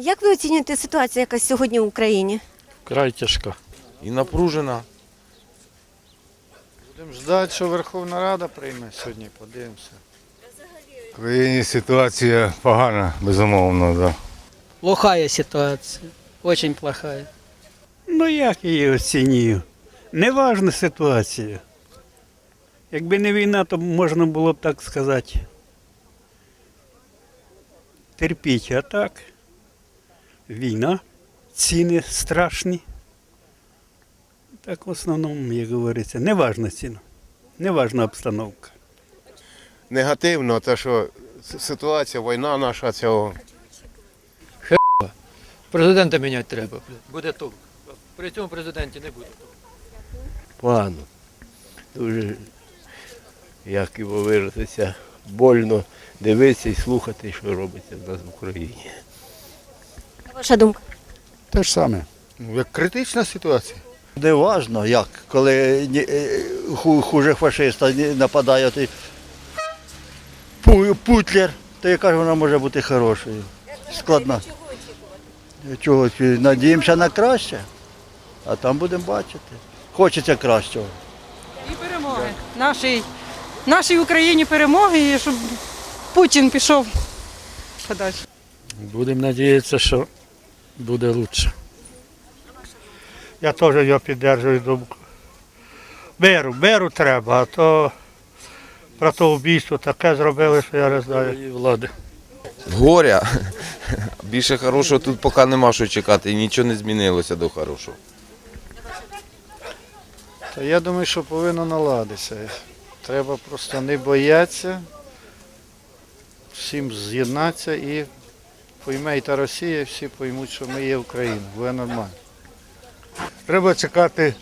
Як ви оцінюєте ситуацію, яка сьогодні в Україні? Край тяжка. і напружена. Будемо ждати, що Верховна Рада прийме сьогодні, подивимося. В країні ситуація погана, безумовно, да. Плохая ситуация, очень плохая. Ну як її оцінюю? Неважна ситуація. Якби не війна, то можна було б так сказати. Терпіть, а так. Війна, ціни страшні. Так в основному, як говориться, неважна ціна, неважна обстановка. негативно, те, що ситуація, війна наша цього. Президента міняти треба. Буде толк. При цьому президенті не буде толку. погано. Дуже, як його виразитися, больно дивитися і слухати, що робиться в нас в Україні. Ваша думка? Те ж саме. Ну, як критична ситуація. Не важно, як, коли ні- е, ху- хуже фашиста ні- нападає той Пу- Путлер, то яка ж вона може бути хорошою? Складна. Чого? чи Надіємося на краще, а там будемо бачити. Хочеться кращого. І перемоги. Нашій, нашій Україні перемоги, і щоб Путін пішов подальше. Будемо надіятися, що буде краще. Я теж його підтримую думку. Беру, беру треба, а то про то вбійство таке зробили, що я не знаю. Влади. Горя. Більше хорошого тут поки нема що чекати, і нічого не змінилося до хорошого. Та я думаю, що повинно наладитися. Треба просто не боятися, всім з'єднатися і пойме та Росія, всі поймуть, що ми є Україна, буде нормально. Треба чекати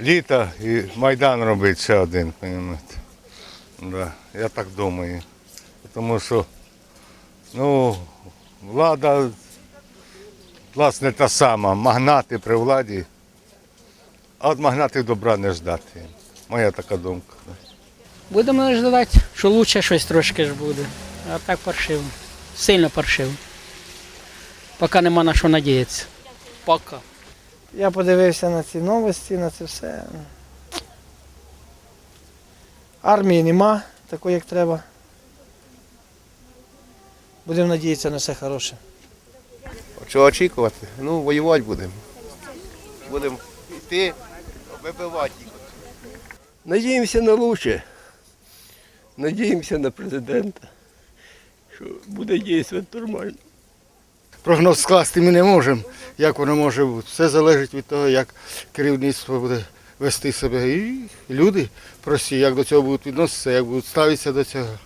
літа і Майдан робити ще один, розумієте. Да, я так думаю. Тому що ну, влада, власне, та сама, магнати при владі, а от магнатів добра не ждати. Моя така думка. Будемо ждати, що лучше щось трошки ж буде. А так паршиво. Сильно паршиво. Поки нема на що надіятися. Поки. Я подивився на ці новості, на це все. Армії нема такої, як треба. Будемо надіятися на все хороше. Чого очікувати? Ну, воювати будемо. Будемо йти, вибивати їх. Надіємося на лучше. Надіємося на президента, що буде діяти нормально. Прогноз скласти ми не можемо, як воно може бути. Все залежить від того, як керівництво буде вести себе. І люди прості, як до цього будуть відноситися, як будуть ставитися до цього.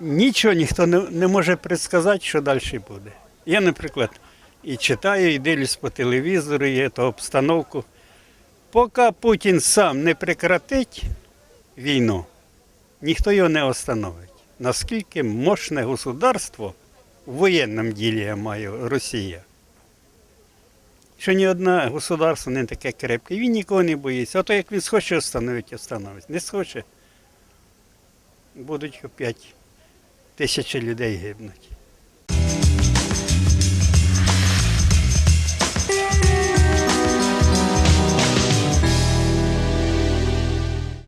Нічого ніхто не, не може предсказати, що далі буде. Я, наприклад, і читаю, і дивлюсь по телевізору, і цю обстановку. Поки Путін сам не прекратить війну, ніхто його не остановить. Наскільки мощне государство в воєнному ділі я маю Росія. Що ні одне государство не таке крепке, він нікого не боїться. А то як він схоче встановити, остановить. Не схоче. Будуть опять тисячі людей гибнуть.